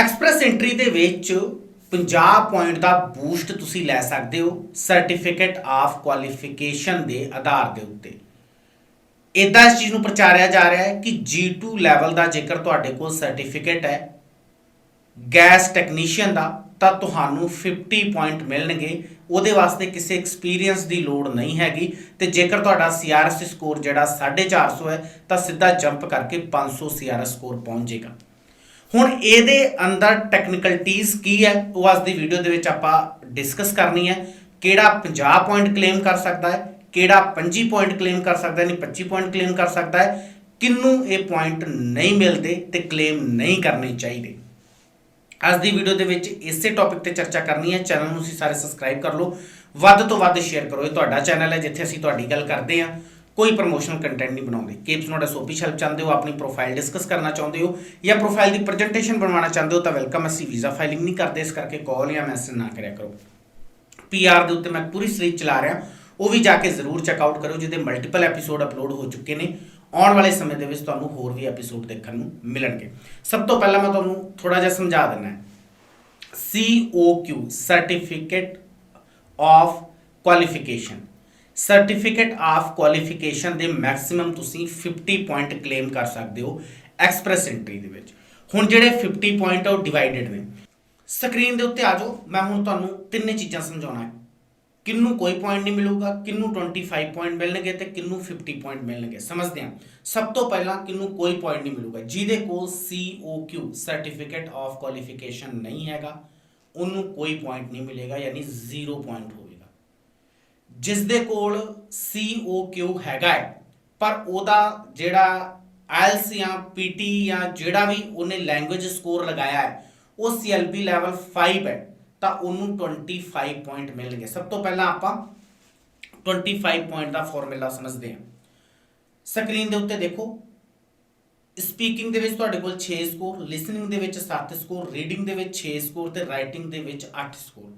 Express entry ਦੇ ਵਿੱਚ 50 point ਦਾ boost ਤੁਸੀਂ ਲੈ ਸਕਦੇ ਹੋ ਸਰਟੀਫਿਕੇਟ ਆਫ ਕੁਆਲੀਫਿਕੇਸ਼ਨ ਦੇ ਆਧਾਰ ਦੇ ਉੱਤੇ। ਇਦਾਂ ਇਸ ਚੀਜ਼ ਨੂੰ ਪ੍ਰਚਾਰਿਆ ਜਾ ਰਿਹਾ ਹੈ ਕਿ G2 ਲੈਵਲ ਦਾ ਜੇਕਰ ਤੁਹਾਡੇ ਕੋਲ ਸਰਟੀਫਿਕੇਟ ਹੈ ਗੈਸ ਟੈਕਨੀਸ਼ੀਅਨ ਦਾ, ਤਾਂ ਤੁਹਾਨੂੰ 50 ਪੁਆਇੰਟ ਮਿਲਣਗੇ। ਉਹਦੇ ਵਾਸਤੇ ਕਿਸੇ ਐਕਸਪੀਰੀਅੰਸ ਦੀ ਲੋੜ ਨਹੀਂ ਹੈਗੀ ਤੇ ਜੇਕਰ ਤੁਹਾਡਾ CRS ਸਕੋਰ ਜਿਹੜਾ 450 ਹੈ, ਤਾਂ ਸਿੱਧਾ ਜੰਪ ਕਰਕੇ 500 CRS ਸਕੋਰ ਪਹੁੰਚ ਜਾਏਗਾ ਹੁਣ ਇਹਦੇ ਅੰਦਰ ਟੈਕਨੀਕਲਟੀਜ਼ ਕੀ ਹੈ, ਉਹ ਅੱਜ ਦੀ ਵੀਡੀਓ ਦੇ ਵਿੱਚ ਆਪਾਂ ਡਿਸਕਸ ਕਰਨੀ ਹੈ। ਕਿਹੜਾ 50 ਪੁਆਇੰਟ ਕਲੇਮ ਕਰ ਸਕਦਾ ਹੈ, ਕਿਹੜਾ 25 ਪੁਆਇੰਟ ਕਲੇਮ ਕਰ ਸਕਦਾ ਹੈ ਨਹੀਂ 25 ਪੁਆਇੰਟ ਕਲੇਮ ਕਰ ਸਕਦਾ ਹੈ। ਕਿੰਨੂੰ ਇਹ ਪੁਆਇੰਟ ਨਹੀਂ ਮਿਲਦੇ ਤੇ ਕਲੇਮ ਨਹੀਂ ਕਰਨੇ ਚਾਹੀਦੇ। ਅੱਜ ਦੀ ਵੀਡੀਓ ਦੇ ਵਿੱਚ ਇਸੇ ਟੌਪਿਕ ਤੇ ਚਰਚਾ ਕਰਨੀ ਹੈ। ਚੈਨਲ ਨੂੰ ਤੁਸੀਂ ਸਾਰੇ ਸਬਸਕ੍ਰਾਈਬ ਕਰ ਲਓ। ਵੱਧ ਤੋਂ ਵੱਧ ਸ਼ੇਅਰ ਕਰੋ। ਇਹ ਤੁਹਾਡਾ ਚੈਨਲ ਹੈ, ਜਿੱਥੇ ਅਸੀਂ ਤੁਹਾਡੀ ਗੱਲ ਕਰਦੇ ਹਾਂ। ਕੋਈ ਪ੍ਰੋਮੋਸ਼ਨਲ ਕੰਟੈਂਟ ਨਹੀਂ ਬਣਾਉਂਦੇ। ਕੇਪਸ ਨੋਟ ਐਸਓਪੀ ਹੈਲਪ ਚਾਹੁੰਦੇ ਹੋ, ਆਪਣੀ ਪ੍ਰੋਫਾਈਲ ਡਿਸਕਸ ਕਰਨਾ ਚਾਹੁੰਦੇ ਹੋ ਜਾਂ ਪ੍ਰੋਫਾਈਲ ਦੀ ਪ੍ਰੈਜੈਂਟੇਸ਼ਨ ਬਣਵਾਉਣਾ ਚਾਹੁੰਦੇ ਹੋ ਤਾਂ ਵੈਲਕਮ ਅਸੀਂ ਵੀਜ਼ਾ ਫਾਈਲਿੰਗ ਨਹੀਂ ਕਰਦੇ, ਇਸ ਕਰਕੇ ਕਾਲ ਜਾਂ ਮੈਸੇਜ ਨਾ ਕਰਿਆ ਕਰੋ। ਪੀਆਰ ਦੇ ਉੱਤੇ ਮੈਂ ਪੂਰੀ ਸੀਰੀਜ਼ ਚਲਾ ਰਿਹਾ, ਉਹ ਵੀ ਜਾ ਕੇ ਜ਼ਰੂਰ ਚੈੱਕ ਆਊਟ ਕਰੋ ਜਿਹਦੇ ਮਲਟੀਪਲ ਐਪੀਸੋਡ ਅਪਲੋਡ ਹੋ ਚੁੱਕੇ ਨੇ। ਆਉਣ ਵਾਲੇ ਸਮੇਂ ਦੇ ਵਿੱਚ ਤੁਹਾਨੂੰ ਹੋਰ ਵੀ ਐਪੀਸੋਡ ਦੇਖਣ ਨੂੰ ਮਿਲਣਗੇ। ਸਭ ਤੋਂ ਪਹਿਲਾਂ ਮੈਂ ਤੁਹਾਨੂੰ ਥੋੜਾ ਜਿਹਾ ਸਮਝਾ ਦਿੰਦਾ ਹੈ। COQ certificate of qualification certificate of qualification ਦੇ ਮੈਕਸਿਮਮ ਤੁਸੀਂ 50 ਪੁਆਇੰਟ ਕਲੇਮ ਕਰ ਸਕਦੇ ਹੋ ਐਕਸਪ੍ਰੈਸ ਐਂਟਰੀ ਦੇ ਵਿੱਚ। ਹੁਣ ਜਿਹੜੇ 50 ਪੁਆਇੰਟ ਆ ਉਹ ਡਿਵਾਈਡਡ ਨੇ। ਸਕਰੀਨ ਦੇ ਉੱਤੇ ਆ ਜਾਓ। ਮੈਂ ਹੁਣ ਤੁਹਾਨੂੰ ਤਿੰਨੇ ਚੀਜ਼ਾਂ ਸਮਝਾਉਣਾ ਹੈ। ਕਿੰਨੂੰ ਕੋਈ ਪੁਆਇੰਟ ਨਹੀਂ ਮਿਲੂਗਾ, ਕਿੰਨੂੰ 25 ਪੁਆਇੰਟ ਮਿਲਣਗੇ ਤੇ ਕਿੰਨੂੰ 50 ਪੁਆਇੰਟ ਮਿਲਣਗੇ। ਸਮਝਦੇ ਹਾਂ। ਸਭ ਤੋਂ ਪਹਿਲਾਂ ਕਿੰਨੂੰ ਕੋਈ ਪੁਆਇੰਟ ਨਹੀਂ ਮਿਲੂਗਾ। ਜਿਹਦੇ ਕੋਲ COQ ਸਰਟੀਫਿਕੇਟ ਆਫ ਕੁਆਲੀਫਿਕੇਸ਼ਨ ਨਹੀਂ ਹੈਗਾ, ਉਹਨੂੰ ਕੋਈ ਪੁਆਇੰਟ ਨਹੀਂ ਮਿਲੇਗਾ, ਯਾਨੀ 0 ਪੁਆਇੰਟ ਜਿਸ ਦੇ ਕੋਲ COQ ਹੈਗਾ ਹੈ, ਪਰ ਉਹਦਾ ਜਿਹੜਾ IELTS ਜਾਂ PT ਜਾਂ ਜਿਹੜਾ ਵੀ ਉਹਨੇ ਲੈਂਗੁਏਜ ਸਕੋਰ ਲਗਾਇਆ ਹੈ, ਉਹ CLB ਲੈਵਲ 5 ਹੈ, ਤਾਂ ਉਹਨੂੰ 25 ਪੁਆਇੰਟ ਮਿਲਣਗੇ। ਸਭ ਤੋਂ ਪਹਿਲਾਂ ਆਪਾਂ 25 ਪੁਆਇੰਟ ਦਾ ਫਾਰਮੂਲਾ ਸਮਝਦੇ ਹਾਂ। ਸਕਰੀਨ ਦੇ ਉੱਤੇ ਦੇਖੋ। ਸਪੀਕਿੰਗ ਦੇ ਵਿੱਚ ਤੁਹਾਡੇ ਕੋਲ 6 ਸਕੋਰ ਲਿਸਨਿੰਗ ਦੇ ਵਿੱਚ 7 ਸਕੋਰ ਰੀਡਿੰਗ ਦੇ ਵਿੱਚ 6 ਸਕੋਰ ਤੇ ਰਾਈਟਿੰਗ ਦੇ ਵਿੱਚ 8 ਸਕੋਰ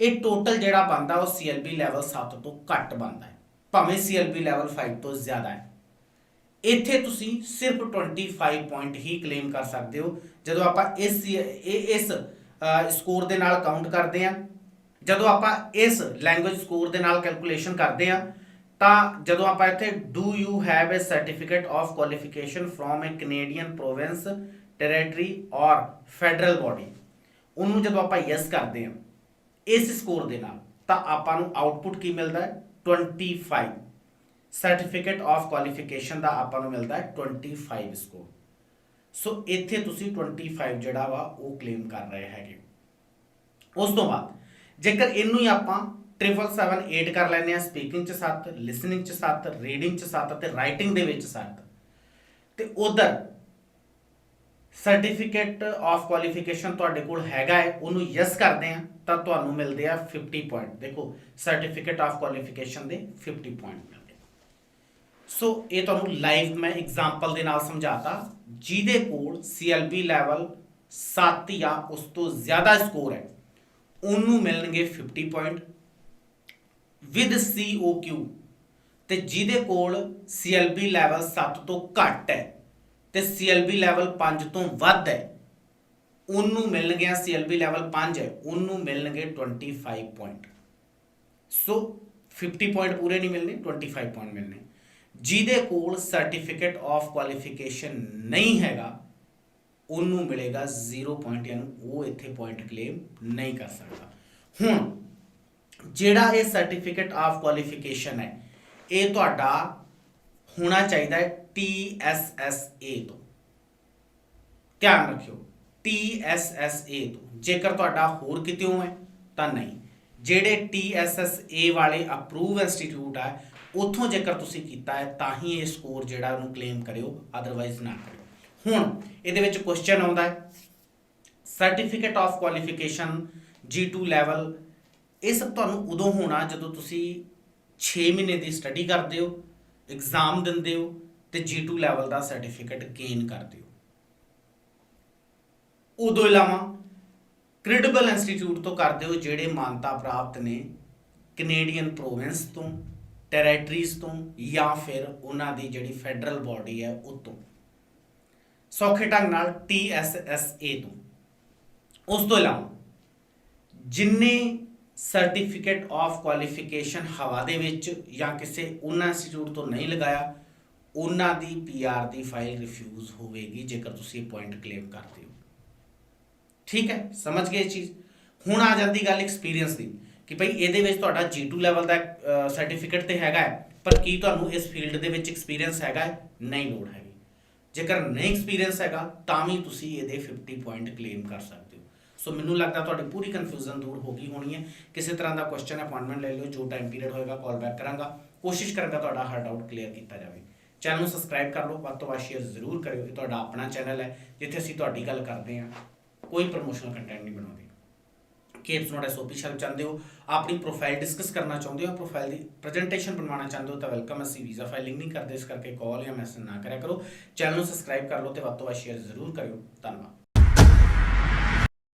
ਇਹ ਟੋਟਲ ਜਿਹੜਾ ਬਣਦਾ, ਉਹ CLB ਲੈਵਲ 7 ਤੋਂ ਘੱਟ ਬੰਦਾ ਹੈ। ਭਾਵੇਂ CLB ਲੈਵਲ 5 ਤੋਂ ਜ਼ਿਆਦਾ ਹੈ। ਇੱਥੇ ਤੁਸੀਂ ਸਿਰਫ 25 ਪੁਆਇੰਟ ਹੀ ਕਲੇਮ ਕਰ ਸਕਦੇ ਹੋ। ਜਦੋਂ ਆਪਾਂ ਇਸ, ਇਹ, ਇਸ ਸਕੋਰ ਦੇ ਨਾਲ ਕਾਊਂਟ ਕਰਦੇ ਹਾਂ, ਜਦੋਂ ਆਪਾਂ ਇਸ ਲੈਂਗੁਏਜ ਸਕੋਰ ਦੇ ਨਾਲ ਕੈਲਕੂਲੇਸ਼ਨ ਕਰਦੇ ਹਾਂ, ਤਾਂ ਜਦੋਂ ਆਪਾਂ ਇੱਥੇ do you have a certificate of qualification from a Canadian province territory or federal body ਉਹਨੂੰ ਜਦੋਂ ਆਪਾਂ ਯੈਸ ਕਰਦੇ ਹਾਂ ਇਸ ਸਕੋਰ ਦੇ ਨਾਲ, ਤਾਂ ਆਪਾਂ ਨੂੰ ਆਉਟਪੁੱਟ ਕੀ ਮਿਲਦਾ ਹੈ? 25 ਸਰਟੀਫਿਕੇਟ ਆਫ ਕੁਆਲੀਫਿਕੇਸ਼ਨ ਦਾ ਆਪਾਂ ਨੂੰ ਮਿਲਦਾ ਹੈ 25 ਸਕੋਰ। ਸੋ ਇੱਥੇ ਤੁਸੀਂ 25 ਜਿਹੜਾ ਵਾ, ਉਹ ਕਲੇਮ ਕਰ ਰਹੇ ਹੈਗੇ। ਉਸ ਤੋਂ ਬਾਅਦ, ਜੇਕਰ ਇਹਨੂੰ ਹੀ ਆਪਾਂ 7778 ਕਰ ਲੈਂਦੇ ਆ ਸਪੀਕਿੰਗ ਚ 7 ਲਿਸਨਿੰਗ ਚ 7 ਰੀਡਿੰਗ ਚ 7 ਤੇ ਰਾਈਟਿੰਗ ਦੇ ਵਿੱਚ 7 ਤੇ ਉਧਰ ਸਰਟੀਫਿਕੇਟ ਆਫ ਕੁਆਲੀਫਿਕੇਸ਼ਨ ਤੁਹਾਡੇ ਕੋਲ ਹੈਗਾ ਹੈ, ਉਹਨੂੰ ਯੈਸ ਕਰਦੇ ਆ ਤਾਂ ਤੁਹਾਨੂੰ ਮਿਲਦੇ ਆ 50 ਪੁਆਇੰਟ ਦੇਖੋ ਸਰਟੀਫਿਕੇਟ ਆਫ ਕੁਆਲੀਫਿਕੇਸ਼ਨ ਦੇ 50 ਪੁਆਇੰਟ ਮਿਲਦੇ ਸੋ ਇਹ ਤੁਹਾਨੂੰ ਲਾਈਵ ਮੈਂ ਐਗਜ਼ਾਮਪਲ ਦੇ ਨਾਲ ਸਮਝਾਤਾ, ਜਿਹਦੇ ਕੋਲ CLB ਲੈਵਲ 7 ਜਾਂ ਉਸ ਤੋਂ ਜ਼ਿਆਦਾ ਸਕੋਰ ਹੈ, ਉਹਨੂੰ ਮਿਲਣਗੇ 50 ਪੁਆਇੰਟ ਵਿਦ COQ ਤੇ ਜਿਹਦੇ ਕੋਲ CLB ਲੈਵਲ 7 ਤੋਂ ਘੱਟ ਹੈ ਤੇ CLB ਲੈਵਲ 5 ਤੋਂ ਵੱਧ ਹੈ। ਉਹਨੂੰ ਮਿਲਣਗੇ CLB ਲੈਵਲ 5 ਹੈ, ਉਹਨੂੰ ਮਿਲਣਗੇ 25 ਪੁਆਇੰਟ ਸੋ 50 ਪੁਆਇੰਟ ਪੂਰੇ ਨਹੀਂ ਮਿਲਨੇ 25 ਪੁਆਇੰਟ ਮਿਲਨੇ ਜਿਹਦੇ ਕੋਲ ਸਰਟੀਫਿਕੇਟ ਆਫ ਕੁਆਲੀਫਿਕੇਸ਼ਨ ਨਹੀਂ ਹੈਗਾ, ਉਹਨੂੰ ਮਿਲੇਗਾ 0 ਪੁਆਇੰਟ ਯਾਨੀ ਉਹ ਇੱਥੇ ਪੁਆਇੰਟ ਕਲੇਮ ਨਹੀਂ ਕਰ ਸਕਦਾ। ਹੁਣ, ਜਿਹੜਾ ਇਹ ਸਰਟੀਫਿਕੇਟ ਆਫ ਕੁਆਲੀਫਿਕੇਸ਼ਨ ਹੈ, ਇਹ ਤੁਹਾਡਾ ਹੋਣਾ ਚਾਹੀਦਾ ਹੈ TSSA ਤੋਂ। ਧਿਆਨ ਰੱਖਿਓ TSSA ਤੋਂ। ਜੇਕਰ ਤੁਹਾਡਾ ਹੋਰ ਕਿਤੇੋਂ ਹੈ, ਤਾਂ ਨਹੀਂ। ਜਿਹੜੇ TSSA ਵਾਲੇ ਅਪਰੂਵ ਇੰਸਟੀਚਿਊਟ ਆ, ਉੱਥੋਂ ਜੇਕਰ ਤੁਸੀਂ ਕੀਤਾ ਹੈ, ਤਾਂ ਹੀ ਇਹ ਸਕੋਰ ਜਿਹੜਾ ਉਹਨੂੰ ਕਲੇਮ ਕਰਿਓ ਅਦਰਵਾਈਜ਼ ਨਾ ਕਰਿਓ। ਹੁਣ, ਇਹਦੇ ਵਿੱਚ ਕੁਐਸਚਨ ਆਉਂਦਾ ਹੈ certificate of qualification G2 level ਇਹ ਸਭ ਤੁਹਾਨੂੰ ਉਦੋਂ ਹੋਣਾ ਜਦੋਂ ਤੁਸੀਂ 6 ਮਹੀਨੇ ਦੀ ਸਟੱਡੀ ਕਰਦੇ ਹੋ ਐਗਜ਼ਾਮ ਦਿੰਦੇ ਹੋ ਤੇ G2 ਲੈਵਲ ਦਾ ਸਰਟੀਫਿਕੇਟ ਗੇਨ ਕਰਦੇ ਹੋ। ਉਦੋਂ ਇਲਾਵਾ ਕ੍ਰੈਡੀਬਲ ਇੰਸਟੀਚਿਊਟ ਤੋਂ ਕਰਦੇ ਹੋ ਜਿਹੜੇ ਮਾਨਤਾ ਪ੍ਰਾਪਤ ਨੇ ਕੈਨੇਡੀਅਨ ਪ੍ਰੋਵਿੰਸ ਤੋਂ ਟੈਰੀਟਰੀਜ਼ ਤੋਂ ਜਾਂ ਫਿਰ ਉਹਨਾਂ ਦੀ ਜਿਹੜੀ ਫੈਡਰਲ ਬਾਡੀ ਹੈ ਉਹ ਤੋਂ ਸੌਖੇ ਢੰਗ ਨਾਲ TSSA ਤੋਂ। ਉਸ ਤੋਂ ਇਲਾਵਾ ਜਿੰਨੇ ਸਰਟੀਫਿਕੇਟ ਆਫ ਕੁਆਲੀਫਿਕੇਸ਼ਨ ਹਵਾ ਦੇ ਵਿੱਚ ਜਾਂ ਕਿਸੇ ਉਹਨਾਂ ਇੰਸਟੀਚਿਊਟ ਤੋਂ ਨਹੀਂ ਲਗਾਇਆ, ਉਹਨਾਂ ਦੀ ਪੀਆਰ ਦੀ ਫਾਈਲ ਰਿਫਿਊਜ਼ ਹੋਵੇਗੀ ਜੇਕਰ ਤੁਸੀਂ ਪੁਆਇੰਟ ਕਲੇਮ ਕਰਦੇ ਹੋ। ਠੀਕ ਹੈ? ਸਮਝ ਗਏ ਚੀਜ਼? ਹੁਣ ਆ ਜਾਂਦੀ ਗੱਲ ਐਕਸਪੀਰੀਅੰਸ ਦੀ ਕਿ ਭਈ ਇਹਦੇ ਵਿੱਚ ਤੁਹਾਡਾ G2 ਲੈਵਲ ਦਾ ਸਰਟੀਫਿਕੇਟ ਤੇ ਹੈਗਾ ਹੈ, ਪਰ ਕੀ ਤੁਹਾਨੂੰ ਇਸ ਫੀਲਡ ਦੇ ਵਿੱਚ ਐਕਸਪੀਰੀਅੰਸ ਹੈਗਾ ਨਹੀਂ ਲੋੜ ਹੈਗੀ। ਜੇਕਰ ਨਹੀਂ ਐਕਸਪੀਰੀਅੰਸ ਹੈਗਾ, ਤਾਂ ਵੀ ਤੁਸੀਂ ਇਹਦੇ 50 ਪੁਆਇੰਟ ਕਲੇਮ ਕਰ ਸਕਦੇ ਹੋ। ਸੋ ਮੈਨੂੰ ਲੱਗਦਾ ਤੁਹਾਡੀ ਪੂਰੀ ਕਨਫਿਊਜ਼ਨ ਦੂਰ ਹੋ ਗਈ ਹੋਣੀ ਹੈ। ਕਿਸੇ ਤਰ੍ਹਾਂ ਦਾ ਕੁਐਸਚਨ ਅਪਾਇੰਟਮੈਂਟ ਲੈ ਲਿਓ, ਜੋ ਟਾਈਮ ਪੀਰੀਅਡ ਹੋਏਗਾ ਕਾਲ ਬੈਕ ਕਰਾਂਗਾ। ਕੋਸ਼ਿਸ਼ ਕਰਾਂਗਾ ਤੁਹਾਡਾ ਹਰ ਡਾਊਟ ਕਲੀਅਰ ਕੀਤਾ ਜਾਵੇ। ਚੈਨਲ ਨੂੰ ਸਬਸਕ੍ਰਾਈਬ ਕਰ ਲਓ, ਵੱਧ ਤੋਂ ਵੱਧ ਸ਼ੇਅਰ ਜ਼ਰੂਰ ਕਰਿਓ ਇਹ ਤੁਹਾਡਾ ਆਪਣਾ ਚੈਨਲ ਹੈ, ਜਿੱਥੇ ਅਸੀਂ ਤੁਹਾਡੀ ਗੱਲ ਕਰਦੇ ਹਾਂ। ਕੋਈ ਪ੍ਰੋਮੋਸ਼ਨਲ ਕੰਟੈਂਟ ਨਹੀਂ ਬਣਾਉਂਦੇ। ਕੇਪਸ ਨੋਟ ਐਸਓਪੀ ਸ਼ੈਲ ਚਾਹੁੰਦੇ ਹੋ, ਆਪਣੀ ਪ੍ਰੋਫਾਈਲ ਡਿਸਕਸ ਕਰਨਾ ਚਾਹੁੰਦੇ ਹੋ ਪ੍ਰੋਫਾਈਲ ਦੀ ਪ੍ਰੈਜੈਂਟੇਸ਼ਨ ਬਣਵਾਉਣਾ ਚਾਹੁੰਦੇ ਹੋ, ਤਾਂ ਵੈਲਕਮ ਅਸੀਂ ਵੀਜ਼ਾ ਫਾਈਲਿੰਗ ਨਹੀਂ ਕਰਦੇ, ਇਸ ਕਰਕੇ ਕਾਲ ਜਾਂ ਮੈਸੇਜ ਨਾ ਕਰਿਆ ਕਰੋ। ਚੈਨਲ ਨੂੰ ਸਬਸਕ੍ਰਾਈਬ ਕਰ ਲਓ ਤੇ ਵੱਧ ਤੋਂ ਵੱਧ ਸ਼ੇਅਰ ਜ਼ਰੂਰ ਕਰਿਓ। ਧੰਨਵਾਦ।